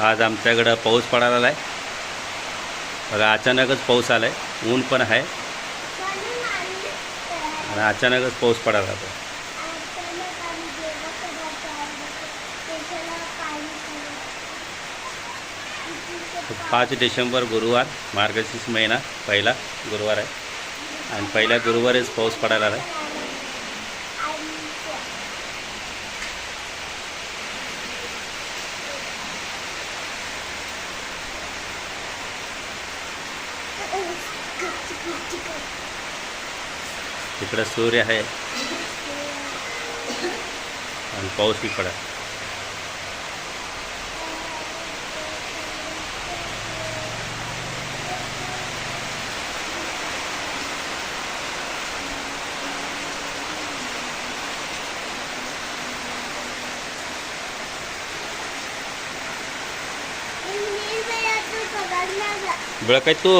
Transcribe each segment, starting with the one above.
आज आमच्याकडं पाऊस पडायला आहे बघा अचानकच पाऊस आला आहे ऊन पण आहे. आणि अचानकच पाऊस पडायला आता पाच डिसेंबर गुरुवार मार्गशीर्ष महिना पहिला गुरुवार आहे. आणि पहिल्या गुरुवारीच पाऊस पडायला आला आहे तिकडं सूर्य आहे. आणि पाऊस बी पडा वेळ काय तू.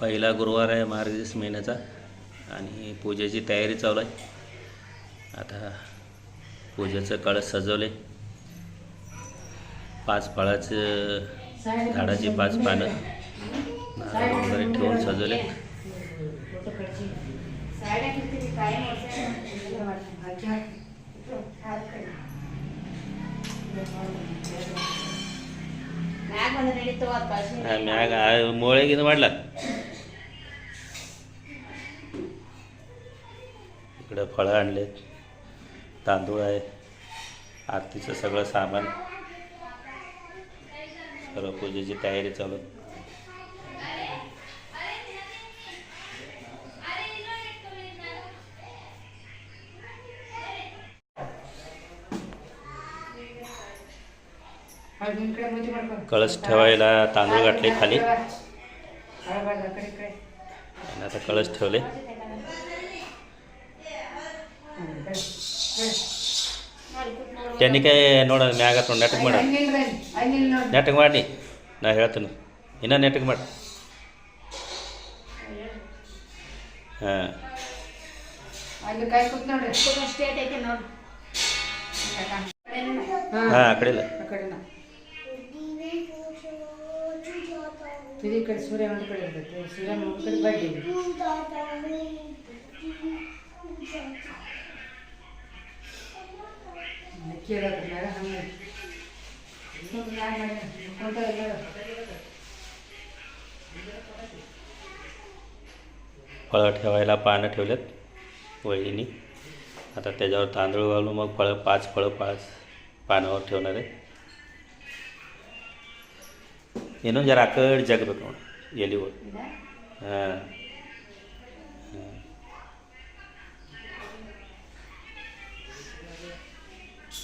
पहिला गुरुवार आहे मार्गशीर्ष महिन्याचा आणि पूजेची तयारी चालू आहे. आता पूजेचं कळस सजवले. पाच फळाचं झाडाची पाच पानं वगैरे ठेवून सजवले. म्याग मोळे किती वाढला फळं आणलेत तांदूळ आहे आरतीचं सगळं सामान. सर्व पूजेची तयारी चालू. कळस ठेवायला तांदूळ घातले खाली. आता कळस ठेवले. ತೆನ್ನಿಕಾಯಿ ನೋಡೋಣ ಮ್ಯಾಗ ತೊಗೊಂಡು ನೆಟ್ಟಗೆ ಮಾಡ. ನೆಟ್ಟಗೆ ಮಾಡಿ. ನಾ ಹೇಳ್ತೀನಿ. ಇನ್ನೂ ನೆಟ್ಟಗೆ ಮಾಡಿ. ಹಾಂ. ಹಾಂ ಕಡಿಲ್ಲ. ಸೂರ್ಯ ಸೂರ್ಯ ಬಡ್ಡಿ फळं ठेवायला पानं ठेवलेत वहिनी आता त्याच्यावर तांदूळ घालून मग फळं पाच फळं पाच पानावर ठेवणार आहे येणून जरा आकड जग बघ येलीवर हां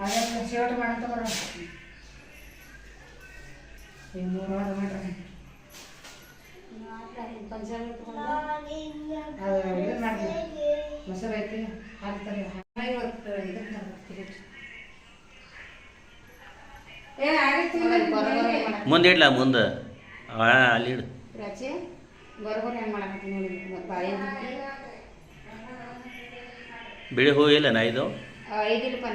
ಅದಕ್ಕೆ ಶರ್ಟ್ ಮಾಡಂತ ಬರೋ ಈ ಮೊಸರು ಐತಿ ಇದಕ್ಕೆ ಮುಂದೆ ಇಡ್ಲ ಮುಂದೆ? ಅಲ್ಲಿ ಇಡು. ರಾಜಿ ಬರೋಬರ್ ಹೆಂಗೆ ಮಾಡಕತ್ತೀನಿ ನೋಡಿ ಬಿಳಿ ಹೂ ಇಲ್ಲ ನಾ ಇದು? ರೂಪಾಯಿ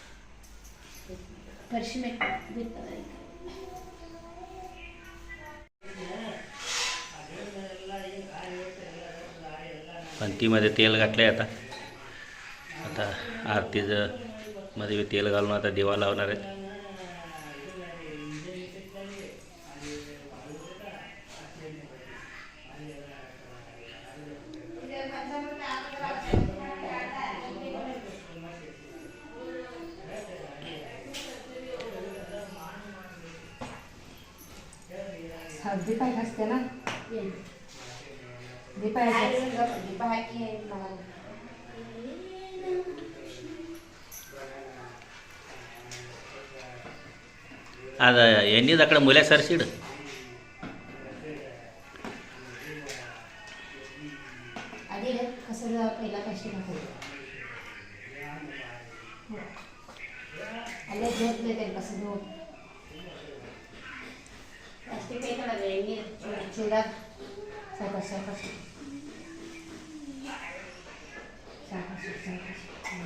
फरशी पंक्तीमध्ये तेल घातलंय आता. आता आरतीचं मध्ये तेल घालून आता दिवा लावणार आहेत. हा, दीप आहे का असते ना दीप आहे का? दीपा हाकी चिवडा सावकाश सावकाश सावकाश सावकाश हा.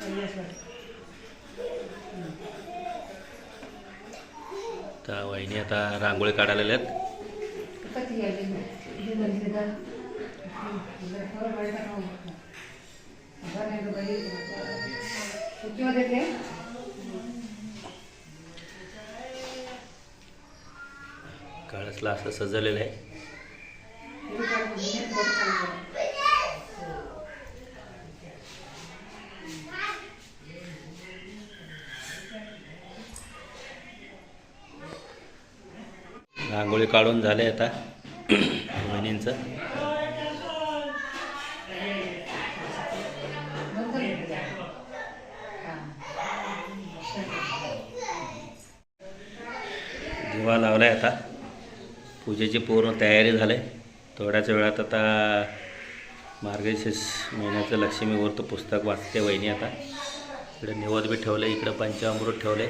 चाललंच बरं. तर वहिनी आता रांगोळी काढायला आहेत कधी आली हे कळसला असं सजवलेलं आहे. रांगोळी काढून झाले आता वहिनींचं दिवा लावलाय आता. पूजेची पूर्ण तयारी झाली. थोड्याच वेळात आता मार्गशीर्ष महिन्याचं लक्ष्मी व्रत पुस्तक वाचते वहिनी आता. इकडे निवद बी ठेवलं इकडं पंचामृत ठेवले.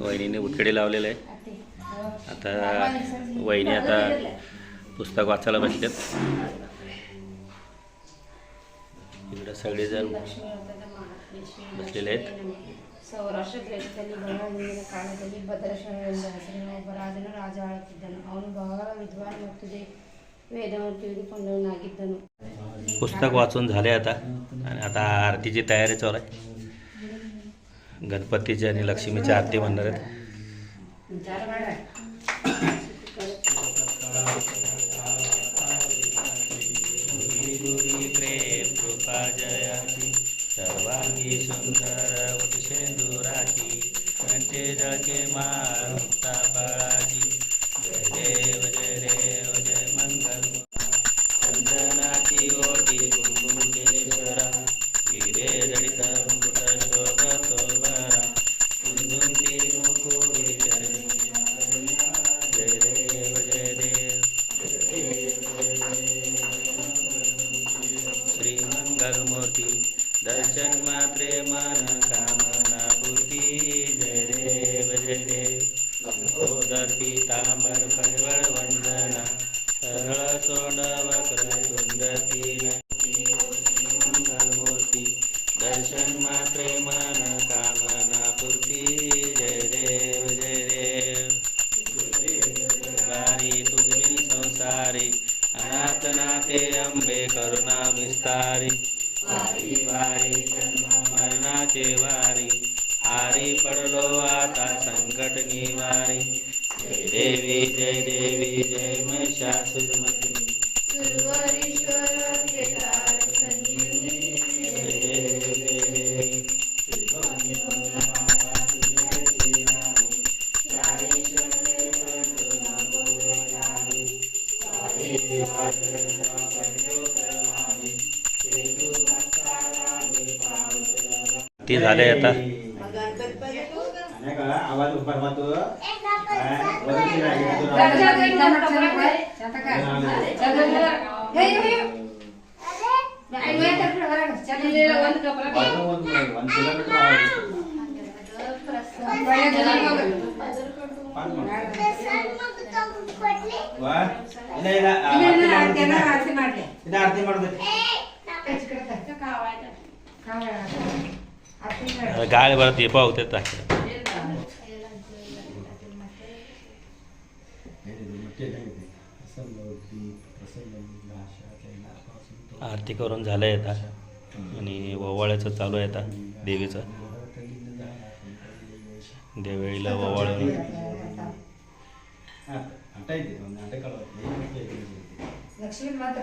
वहिनीने उतकडे लावलेलं आहे. आता वहिनी आता पुस्तक वाचायला बसलेत. सगळेजण बसलेले आहेत ಸೌರಾಷ್ಟ್ರದಲ್ಲಿ ಬಹಳ ನೀರಿನ ಕಾಲದಲ್ಲಿ ಭದ್ರಶ್ರಮೆಂಬ ಹೆಸರಿನ ಒಬ್ಬ ರಾಜನು ರಾಜ ಆಳುತ್ತಿದ್ದನು ಅವನು ಬಹಳ ವಿದ್ವಾನ್ ಮತ್ತು ದೇ- ವೇದವನ್ನು ತಿಳಿದುಕೊಂಡವನಾಗಿದ್ದನು पुस्तक वाचून झाले आता आणि आता आरतीची तयारी चालू आहे गणपतीची आणि लक्ष्मीची आरती म्हणणार आहेत que maruta सुंदती मंगलमूर्ती दर्शन मात्रे मन कामना पूर्ती. जय देव जय देव. वारी तुझी संसारी. अनाथ नाथे अंबे करुणा विस्तारी. वारी मरणाचे वारी. हारी पडलो आता संकट निवारी. जय देवी जय देवी जय महिषासुरमर्दिनी ಆ, ಇಲ್ಲ, ಇಲ್ಲ, ಆರತಿ ಆರತಿ ಎಲ್ಲ ಮಾಡ್ಬೇಕು. गाळ बरं ते पाव ते टाक आरती करून झालं आता आणि ववाळ्याचं चालू आहे आता देवीचं देवीला ववाळ लक्ष्मी मात्र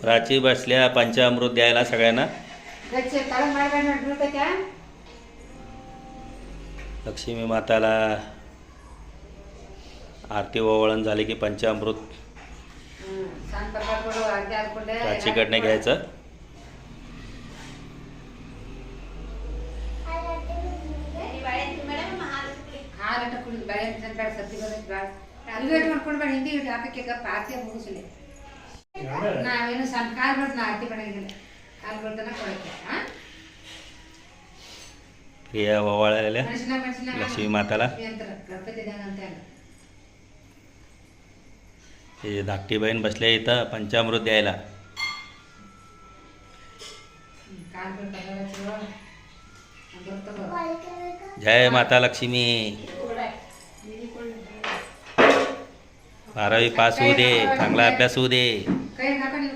प्राची बसल्या पंचामृत द्यायला सगळ्यांना ಗಚ್ಚಿ ತಳಗ್ ಮಾಡ್ಬೇಡ ನೋಡಿ ಬೀಳ್ತೈತ್ಯಾ? लक्ष्मी माताला आरती ओवाळण झाली की पंचामृत ಹ್ಮ್, ಸಣ್ಣ ಪಗಾರ ಕೊಡು, ಅರ್ಧಿ ಹಾಕ್ಕೊಂಡೆ, प्राचीकडनं घ्यायचं ಹಾಲು ಅಟ್ಟ ಕುಡಿದು ಬೆಳೆ ಅಂತ ಬೇಡ ಸತ್ತಿ ಬರೋದು ಬೇಡ ಇವೇಟ್ ಮಾಡ್ಕೊಂಡು ಬೇಡ ಹಿಂದಿ ಇಟ್ಟು ಹಾಕಕ್ಕೆ ಗಪ್ಪ ಆರತಿ ಮುಗಿಸಲಿ ನಾವೇನು ಸಣ್ಣ ಕಾಲು ಬಿಟ್ಟು ನಾ ಆರತಿ ಮಾಡಂಗಿಲ್ಲ ಕಾಲು ಬಿಡ್ತಾನ ಕೊಡಕ್ಕೆ ಹಾ प्रिया ओवाळलेल्या ಮನುಷ್ಯನ ಮನುಷ್ಯನ लक्ष्मी माताला ಅಂತಾರ ಗಣಪತಿ ದೇವ ಅಂತ ಹೇಳಿ हे धाकटी बहीण बसल्या इथं पंचामृत द्यायला ಕಾಲು ಬಿಟ್ಟು ಚಲೋ ಗೊತ್ತದ जय माता लक्ष्मी बारावी पास होऊ दे चांगला अभ्यास होऊ दे 可以，他跟你